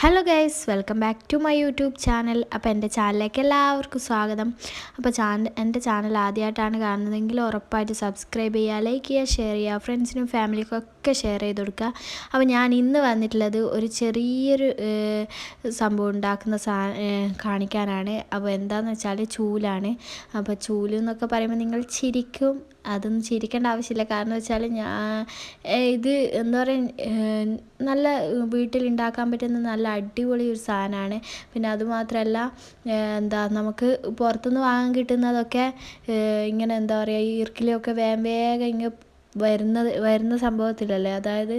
Hello guys welcome back to my YouTube channel അപ്പോൾ എന്റെ ചാനലിലേക്ക് എല്ലാവർക്കും സ്വാഗതം. അപ്പോൾ ചാനൽ എന്റെ ചാനൽ ആദ്യമായിട്ടാണ് കാണുന്നതെങ്കിൽ ഉറപ്പായിട്ട് സബ്സ്ക്രൈബ് ചെയ്യുക ലൈക്ക് ചെയ്യുക ഷെയർ ചെയ്യുക ഫ്രണ്ട്സിനും ഫാമിലിക്കും ഒക്കെ ഷെയർ ചെയ്ത് കൊടുക്കുക അപ്പോൾ ഞാൻ ഇന്ന് വന്നിട്ടുള്ളത് ഒരു ചെറിയൊരു സംഭവം ഉണ്ടാക്കുന്ന സാ കാണിക്കാനാണ്. അപ്പോൾ എന്താണെന്ന് വെച്ചാൽ ചൂലാണ്. അപ്പോൾ ചൂൽ എന്നൊക്കെ പറയുമ്പോൾ നിങ്ങൾ ചിരിക്കും. അതൊന്നും ചിരിക്കേണ്ട ആവശ്യമില്ല. കാരണം വെച്ചാൽ ഞാൻ ഇത് എന്താ പറയുക നല്ല വീട്ടിൽ ഉണ്ടാക്കാൻ പറ്റുന്ന നല്ല അടിപൊളി ഒരു സാധനമാണ്. പിന്നെ അതുമാത്രമല്ല എന്താ നമുക്ക് പുറത്തുനിന്ന് വാങ്ങാൻ കിട്ടുന്നതൊക്കെ ഇങ്ങനെ എന്താ പറയുക ഈർക്കിലൊക്കെ വേഗം വേഗം ഇങ്ങനെ വരുന്നത് വരുന്ന സംഭവത്തിലല്ലേ? അതായത്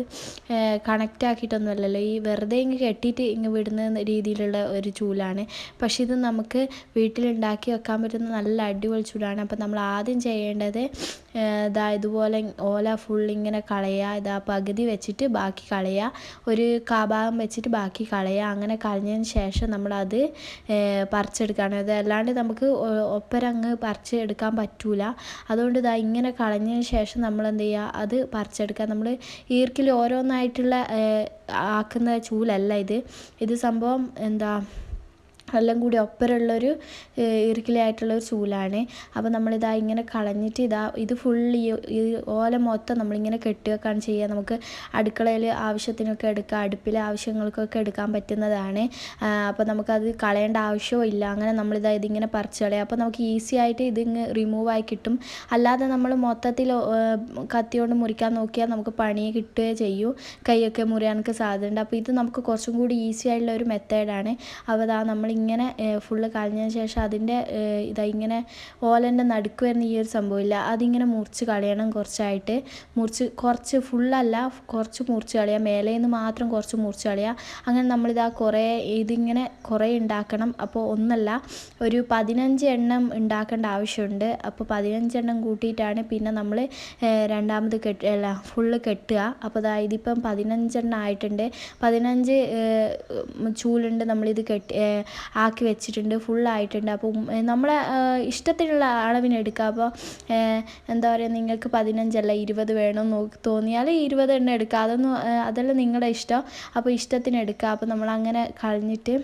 കണക്റ്റ് ആക്കിയിട്ടൊന്നുമല്ലല്ലോ ഈ വെറുതെ ഇങ്ങ് കെട്ടിയിട്ട് ഇങ്ങ് വിടുന്ന രീതിയിലുള്ള ഒരു ചൂലാണ്. പക്ഷേ ഇത് നമുക്ക് വീട്ടിലുണ്ടാക്കി വെക്കാൻ പറ്റുന്ന നല്ല അടിപൊളി ചൂലാണ്. അപ്പോൾ നമ്മൾ ആദ്യം ചെയ്യേണ്ടത് ഇതാ ഇതുപോലെ ഓല ഫുൾ ഇങ്ങനെ കളയുക. ഇതാ പകുതി വെച്ചിട്ട് ബാക്കി കളയുക. ഒരു കാഭാഗം വെച്ചിട്ട് ബാക്കി കളയുക. അങ്ങനെ കളഞ്ഞതിന് ശേഷം നമ്മളത് പറിച്ചെടുക്കുകയാണ്. അത് അല്ലാണ്ട് നമുക്ക് ഒപ്പരങ്ങ് പറിച്ചെടുക്കാൻ പറ്റൂല. അതുകൊണ്ട് ഇതാ ഇങ്ങനെ കളഞ്ഞതിന് ശേഷം നമ്മൾ എന്ത് ചെയ്യുക അത് പറിച്ചെടുക്കുക. നമ്മൾ ഈർക്കിൽ ഓരോന്നായിട്ടുള്ള ആക്കുന്ന ചൂലല്ല ഇത്. ഇത് സംഭവം എന്താ എല്ലാം കൂടി ഒപ്പരമുള്ളൊരു ഇറുക്കിലായിട്ടുള്ളൊരു ചൂലാണ്. അപ്പോൾ നമ്മളിതാ ഇങ്ങനെ കളഞ്ഞിട്ട് ഇതാ ഇത് ഫുൾ ഈ ഓല മൊത്തം നമ്മളിങ്ങനെ കെട്ടി വെക്കുകയാണ് ചെയ്യുക. നമുക്ക് അടുക്കളയിൽ ആവശ്യത്തിനൊക്കെ എടുക്കാം അടുപ്പിലെ ആവശ്യങ്ങൾക്കൊക്കെ എടുക്കാൻ പറ്റുന്നതാണ്. അപ്പോൾ നമുക്കത് കളയേണ്ട ആവശ്യവും ഇല്ല. അങ്ങനെ നമ്മളിതാ ഇതിങ്ങനെ പറിച്ചു കളയാം. അപ്പോൾ നമുക്ക് ഈസി ആയിട്ട് ഇതിങ്ങ് റിമൂവായി കിട്ടും. അല്ലാതെ നമ്മൾ മൊത്തത്തിൽ കത്തിയോണ്ട് മുറിക്കാൻ നോക്കിയാൽ നമുക്ക് പണി കിട്ടുകയേ ചെയ്യൂ. കൈയൊക്കെ മുറിയാനൊക്കെ സാധ്യതയുണ്ട്. അപ്പോൾ ഇത് നമുക്ക് കുറച്ചും കൂടി ഈസി ആയിട്ടുള്ള ഒരു മെത്തേഡാണ് അപ്പോൾ അതാ നമ്മളിങ്ങനെ ഫുള്ള് കളഞ്ഞതിന് ശേഷം അതിന്റെ ഇതാ ഇങ്ങനെ ഓലന്റെ നടുക്ക് വരുന്ന ഈ ഒരു സംഭവമില്ല. അതിങ്ങനെ മുറിച്ച് കളയണം കുറച്ചായിട്ട്. മുറിച്ച് കുറച്ച് ഫുള്ളല്ല കുറച്ച് മുറിച്ച് കളയുക മേലെ നിന്ന് മാത്രം കുറച്ച് മുറിച്ച് കളയുക അങ്ങനെ നമ്മളിതാ കുറേ ഇതിങ്ങനെ കുറേ ഉണ്ടാക്കണം. അപ്പോൾ ഒന്നല്ല ഒരു പതിനഞ്ച് എണ്ണം ഉണ്ടാക്കേണ്ട ആവശ്യമുണ്ട്. അപ്പോൾ പതിനഞ്ച് എണ്ണം കൂട്ടിയിട്ടാണ് പിന്നെ നമ്മൾ രണ്ടാമത് കെട്ട് അല്ല ഫുള്ള് കെട്ടുക. അപ്പോൾ അതാ ഇതിപ്പം പതിനഞ്ചെണ്ണം ആയിട്ടുണ്ട്. പതിനഞ്ച് ചൂലുണ്ട് നമ്മളിത് കെട്ടി ആക്കി വെച്ചിട്ടുണ്ട് ഫുള്ളായിട്ടുണ്ട് അപ്പോൾ നമ്മളെ ഇഷ്ടത്തിനുള്ള അളവിനെടുക്കുക അപ്പോൾ എന്താ പറയുക നിങ്ങൾക്ക് പതിനഞ്ചല്ല ഇരുപത് വേണം നോക്കി തോന്നിയാൽ ഇരുപത് എണ്ണം എടുക്കുക അതൊന്നും അതല്ല നിങ്ങളുടെ ഇഷ്ടം. അപ്പോൾ ഇഷ്ടത്തിന് എടുക്കുക അപ്പോൾ നമ്മളങ്ങനെ കളഞ്ഞിട്ട്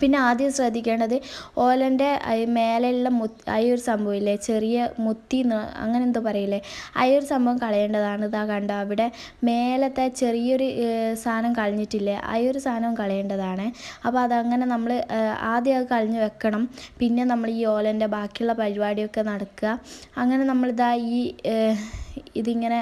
പിന്നെ ആദ്യം ശ്രദ്ധിക്കേണ്ടത് ഓലന്റെ മേലെയുള്ള മു ആ ഒരു സംഭവമില്ലേ ചെറിയ മുത്തി അങ്ങനെ എന്തോ പറയില്ലേ ആ ഒരു സംഭവം കളയേണ്ടതാണ്. ഇതാ കണ്ട അവിടെ മേലത്തെ ചെറിയൊരു സാധനം കളഞ്ഞിട്ടില്ലേ ആ ഒരു സാധനം കളയേണ്ടതാണ്. അപ്പോൾ അതങ്ങനെ നമ്മൾ ആദ്യം അത് കളഞ്ഞ് വെക്കണം. പിന്നെ നമ്മൾ ഈ ഓലന്റെ ബാക്കിയുള്ള പരിപാടിയൊക്കെ നടക്കുക. അങ്ങനെ നമ്മളിതാ ഈ ഇതിങ്ങനെ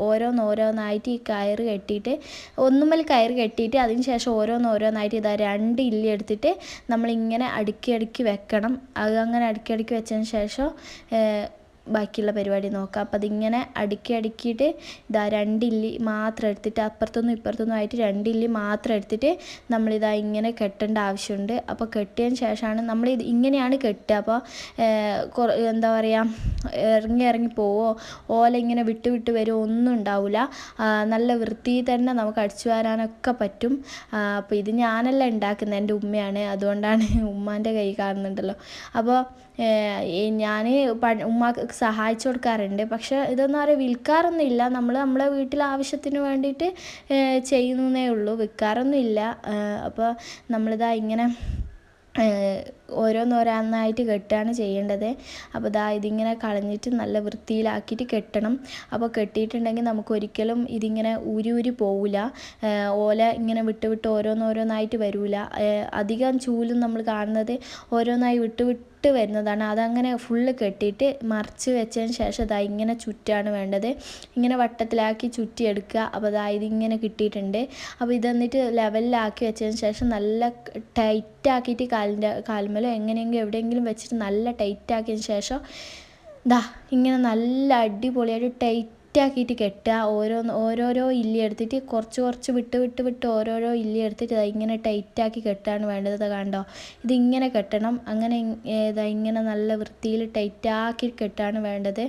ഓരോന്നോരോന്നായിട്ട് ഈ കയറ് കെട്ടിയിട്ട് ഒന്നുമ്മൽ കയറ് കെട്ടിയിട്ട് അതിന് ശേഷം ഓരോന്നോരോന്നായിട്ട് ഇതാ രണ്ട് ഇല്ലി എടുത്തിട്ട് നമ്മളിങ്ങനെ അടുക്കി അടുക്കി വെക്കണം. അത് അങ്ങനെ അടുക്കി അടുക്കി വെച്ചതിന് ശേഷം ബാക്കിയുള്ള പരിപാടി നോക്കാം. അപ്പോൾ അതിങ്ങനെ അടുക്കി അടുക്കിയിട്ട് ഇതാ രണ്ടില്ലി മാത്രം എടുത്തിട്ട് അപ്പുറത്തൊന്നും ഇപ്പുറത്തൊന്നും ആയിട്ട് രണ്ടില്ലി മാത്രം എടുത്തിട്ട് നമ്മളിതാ ഇങ്ങനെ കെട്ടേണ്ട ആവശ്യമുണ്ട്. അപ്പോൾ കെട്ടിയതിന് ശേഷമാണ് നമ്മൾ ഇത് ഇങ്ങനെയാണ് കെട്ടുക. അപ്പോൾ എന്താ പറയുക ഇറങ്ങി ഇറങ്ങി പോവോ ഓല ഇങ്ങനെ വിട്ട് വിട്ട് വരുമോ ഒന്നും ഉണ്ടാവില്ല നല്ല വൃത്തി തന്നെ നമുക്ക് അടിച്ചു വരാനൊക്കെ പറ്റും. അപ്പോൾ ഇത് ഞാനല്ല ഉണ്ടാക്കുന്നത് എന്റെ ഉമ്മയാണ്. അതുകൊണ്ടാണ് ഉമ്മാന്റെ കൈ കാണുന്നുണ്ടല്ലോ. അപ്പോൾ ഞാൻ ഉമ്മാക്ക് സഹായിച്ചു കൊടുക്കാറുണ്ട്. പക്ഷേ ഇതൊന്നും ആരും വിൽക്കാറൊന്നും ഇല്ല നമ്മൾ നമ്മളെ വീട്ടിലെ ആവശ്യത്തിന് വേണ്ടിയിട്ട് ചെയ്യുന്നേ ഉള്ളൂ. വിൽക്കാറൊന്നും ഇല്ല അപ്പോൾ നമ്മളിതാ ഇങ്ങനെ ഓരോന്നോരോന്നായിട്ട് കെട്ടുകയാണ് ചെയ്യേണ്ടത്. അപ്പോൾ ഇതാ ഇതിങ്ങനെ കളഞ്ഞിട്ട് നല്ല വൃത്തിയിലാക്കിയിട്ട് കെട്ടണം. അപ്പോൾ കെട്ടിയിട്ടുണ്ടെങ്കിൽ നമുക്ക് ഒരിക്കലും ഇതിങ്ങനെ ഊരി ഊരി പോവില്ല ഓല ഇങ്ങനെ വിട്ട് വിട്ട് ഓരോന്നോരോന്നായിട്ട് വരില്ല അധികം ചൂലും നമ്മൾ കാണുന്നത് ഓരോന്നായി വിട്ട് വിട്ട് വരുന്നതാണ്. അതങ്ങനെ ഫുള്ള് കെട്ടിയിട്ട് മറിച്ച് വെച്ചതിന് ശേഷം ഇതാ ഇങ്ങനെ ചുറ്റാണ് വേണ്ടത്. ഇങ്ങനെ വട്ടത്തിലാക്കി ചുറ്റിയെടുക്കുക അപ്പോൾ അതാ ഇതിങ്ങനെ കിട്ടിയിട്ടുണ്ട്. അപ്പോൾ ഇതെന്നിട്ട് ലെവലിലാക്കി വെച്ചതിന് ശേഷം നല്ല ടൈറ്റാക്കിയിട്ട് കാലിന്റെ കാലിന്റെ കാൽമേലോ എങ്ങനെയെങ്കിലും എവിടെയെങ്കിലും വെച്ചിട്ട് നല്ല ടൈറ്റ് ആക്കിയതിന് ശേഷം ദാ ഇങ്ങനെ നല്ല അടിപൊളിയായിട്ട് ടൈറ്റ് ആക്കിയിട്ട് കെട്ടുക. ഓരോ ഓരോരോ ഇല്ലി എടുത്തിട്ട് കുറച്ച് കുറച്ച് വിട്ട് വിട്ട് വിട്ട് ഓരോരോ ഇല്ലി എടുത്തിട്ട് ഇങ്ങനെ ടൈറ്റാക്കി കെട്ടാണ് വേണ്ടത്. കണ്ടോ? ഇതിങ്ങനെ കെട്ടണം. അങ്ങനെ ഇതാ ഇങ്ങനെ നല്ല വൃത്തിയിൽ ടൈറ്റാക്കി കെട്ടാണ് വേണ്ടത്.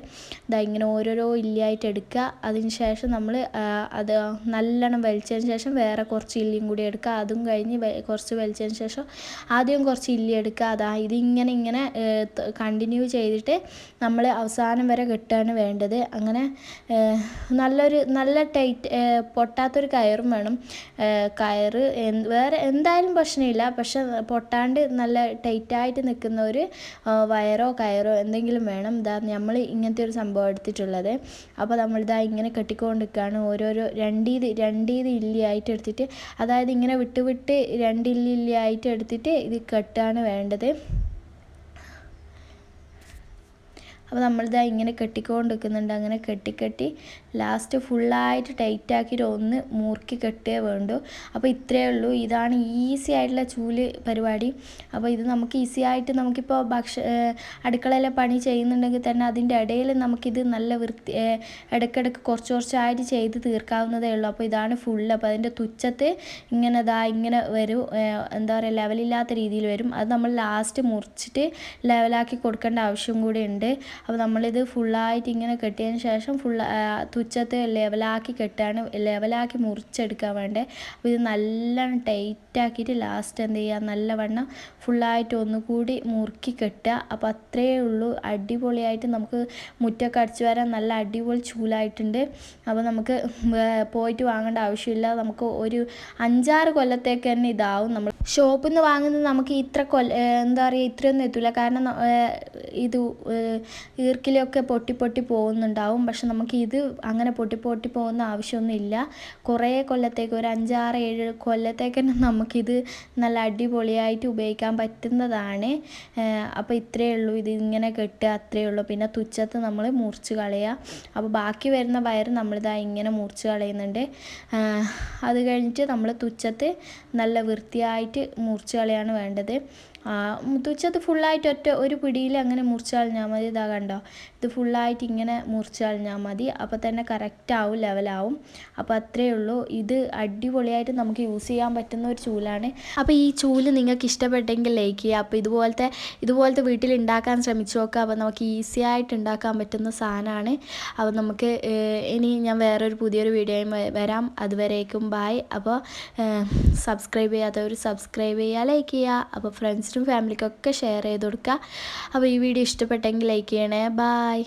ഇതാ ഇങ്ങനെ ഓരോരോ ഇല്ലിയായിട്ട് എടുക്കുക. അതിന് ശേഷം നമ്മൾ അത് നല്ലോണം വലിച്ചതിന് ശേഷം വേറെ കുറച്ച് ഇല്ലിയും കൂടി എടുക്കുക. അതും കഴിഞ്ഞ് കുറച്ച് വലിച്ചതിന് ശേഷം ആദ്യം കുറച്ച് ഇല്ലി എടുക്കുക. അതാ ഇതിങ്ങനെ ഇങ്ങനെ കണ്ടിന്യൂ ചെയ്തിട്ട് നമ്മൾ അവസാനം വരെ കെട്ടാണ് വേണ്ടത്. അങ്ങനെ നല്ലൊരു നല്ല ടൈറ്റ് പൊട്ടാത്തൊരു കയറും വേണം. കയർ വേറെ എന്തായാലും പ്രശ്നമില്ല. പക്ഷെ പൊട്ടാണ്ട് നല്ല ടൈറ്റായിട്ട് നിൽക്കുന്ന ഒരു വയറോ കയറോ എന്തെങ്കിലും വേണം. ഇതാ നമ്മൾ ഇങ്ങനത്തെ ഒരു സംഭവം എടുത്തിട്ടുള്ളത്. അപ്പോൾ നമ്മളിതാ ഇങ്ങനെ കെട്ടിക്കൊണ്ട് നിൽക്കുകയാണ് ഓരോരോ രണ്ടീത് രണ്ടീത് ഇല്ലിയായിട്ട് എടുത്തിട്ട് അതായത് ഇങ്ങനെ വിട്ട് വിട്ട് ആയിട്ട് എടുത്തിട്ട് ഇത് കെട്ടാണ് വേണ്ടത്. അപ്പോൾ നമ്മളിതാ ഇങ്ങനെ കെട്ടിക്കൊണ്ട് നിൽക്കുന്നുണ്ട് അങ്ങനെ കെട്ടിക്കെട്ടി കെട്ടി ലാസ്റ്റ് ഫുള്ളായിട്ട് ടൈറ്റ് ആക്കിയിട്ട് ഒന്ന് മൂർക്കി കെട്ടേ വേണ്ടു. അപ്പോൾ ഇത്രയേ ഉള്ളൂ. ഇതാണ് ഈസി ആയിട്ടുള്ള ചൂൽ പരിപാടി. അപ്പോൾ ഇത് നമുക്ക് ഈസി ആയിട്ട് നമുക്കിപ്പോൾ ഭക്ഷ അടുക്കളയിലെ പണി ചെയ്യുന്നുണ്ടെങ്കിൽ തന്നെ അതിന്റെ ഇടയിൽ നമുക്കിത് നല്ല വൃത്തി ഇടയ്ക്കിടയ്ക്ക് കുറച്ച് കുറച്ചായിട്ട് ചെയ്ത് തീർക്കാവുന്നതേ ഉള്ളൂ. അപ്പോൾ ഇതാണ് ഫുള്ള് അപ്പോൾ അതിന്റെ തുച്ഛത്ത് ഇങ്ങനെ ഇതാ ഇങ്ങനെ വരും. എന്താ പറയുക ലെവലില്ലാത്ത രീതിയിൽ വരും. അത് നമ്മൾ ലാസ്റ്റ് മുറിച്ചിട്ട് ലെവലാക്കി കൊടുക്കേണ്ട ആവശ്യം കൂടി ഉണ്ട്. അപ്പോൾ നമ്മളിത് ഫുള്ളായിട്ട് ഇങ്ങനെ കെട്ടിയതിന് ശേഷം ഫുൾ തുച്ഛത്ത് ലെവലാക്കി കെട്ടാണ് ലെവലാക്കി മുറിച്ചെടുക്കാൻ വേണ്ടത് അപ്പോൾ ഇത് നല്ലോണം ടൈറ്റ് ആക്കിയിട്ട് ലാസ്റ്റ് എന്ത് ചെയ്യുക നല്ലവണ്ണം ഫുള്ളായിട്ട് ഒന്നുകൂടി മുറുക്കി കെട്ടുക. അപ്പോൾ അത്രയേ ഉള്ളൂ. അടിപൊളിയായിട്ട് നമുക്ക് മുറ്റൊക്കെ അടിച്ചു വരാൻ നല്ല അടിപൊളി ചൂലായിട്ടുണ്ട്. അപ്പോൾ നമുക്ക് പോയിട്ട് വാങ്ങേണ്ട ആവശ്യമില്ല. നമുക്ക് ഒരു അഞ്ചാറ് കൊല്ലത്തേക്ക് തന്നെ ഇതാവും. നമ്മൾ ഷോപ്പിൽ നിന്ന് വാങ്ങുന്നത് നമുക്ക് ഇത്ര കൊല്ല എന്താ പറയുക ഇത്രയൊന്നും എത്തില്ല കാരണം ഇത് ഈർക്കിലൊക്കെ പൊട്ടി പൊട്ടി പോകുന്നുണ്ടാവും. പക്ഷെ നമുക്ക് ഇത് അങ്ങനെ പൊട്ടി പൊട്ടി പോകുന്ന ആവശ്യമൊന്നും ഇല്ല. കുറേ കൊല്ലത്തേക്ക് ഒരു അഞ്ചാറ് ഏഴ് കൊല്ലത്തേക്ക് തന്നെ നമുക്കിത് നല്ല അടിപൊളിയായിട്ട് ഉപയോഗിക്കാൻ പറ്റുന്നതാണ്. അപ്പോൾ ഇത്രയേ ഉള്ളൂ. ഇത് ഇങ്ങനെ കെട്ടുക അത്രയേ ഉള്ളൂ. പിന്നെ തുച്ഛത്ത് നമ്മൾ മുറിച്ച് കളയുക. അപ്പോൾ ബാക്കി വരുന്ന വയർ നമ്മളിതാ ഇങ്ങനെ മുറിച്ച് കളയുന്നുണ്ട്. അത് കഴിഞ്ഞിട്ട് നമ്മൾ തുച്ഛത്ത് നല്ല വൃത്തിയായിട്ട് മുറിച്ച് കളയാണ് വേണ്ടത്. ആ, തുച്ചത്ത് ഫുള്ളായിട്ട് ഒറ്റ ഒരു പിടിയിൽ അങ്ങനെ മുറിച്ചാൽ കളഞ്ഞാൽ മതി. ഇതാ കണ്ടോ? ഇത് ഫുള്ളായിട്ട് ഇങ്ങനെ മുറിച്ചാൽ കളഞ്ഞാൽ മതി. അപ്പോൾ തന്നെ കറക്റ്റാവും ലെവലാവും അപ്പോൾ അത്രയേ ഉള്ളൂ. ഇത് അടിപൊളിയായിട്ട് നമുക്ക് യൂസ് ചെയ്യാൻ പറ്റുന്ന ഒരു ചൂലാണ്. അപ്പോൾ ഈ ചൂൽ നിങ്ങൾക്ക് ഇഷ്ടപ്പെട്ടെങ്കിൽ ലൈക്ക് ചെയ്യുക. അപ്പോൾ ഇതുപോലത്തെ ഇതുപോലത്തെ വീട്ടിൽ ഉണ്ടാക്കാൻ ശ്രമിച്ചു നോക്കുക. അപ്പോൾ നമുക്ക് ഈസി ആയിട്ട് ഉണ്ടാക്കാൻ പറ്റുന്ന സാധനമാണ്. അപ്പോൾ നമുക്ക് ഇനി ഞാൻ വേറൊരു പുതിയൊരു വീഡിയോയും വരാം. അതുവരേക്കും ബായ് അപ്പോൾ സബ്സ്ക്രൈബ് ചെയ്യാത്തവർ സബ്സ്ക്രൈബ് ചെയ്യുക ലൈക്ക് ചെയ്യുക. അപ്പോൾ ഫ്രണ്ട്സിനും ഫാമിലിക്കൊക്കെ ഷെയർ ചെയ്ത് കൊടുക്കുക. അപ്പോൾ ഈ വീഡിയോ ഇഷ്ടപ്പെട്ടെങ്കിൽ ലൈക്ക് ചെയ്യണേ. ബായ്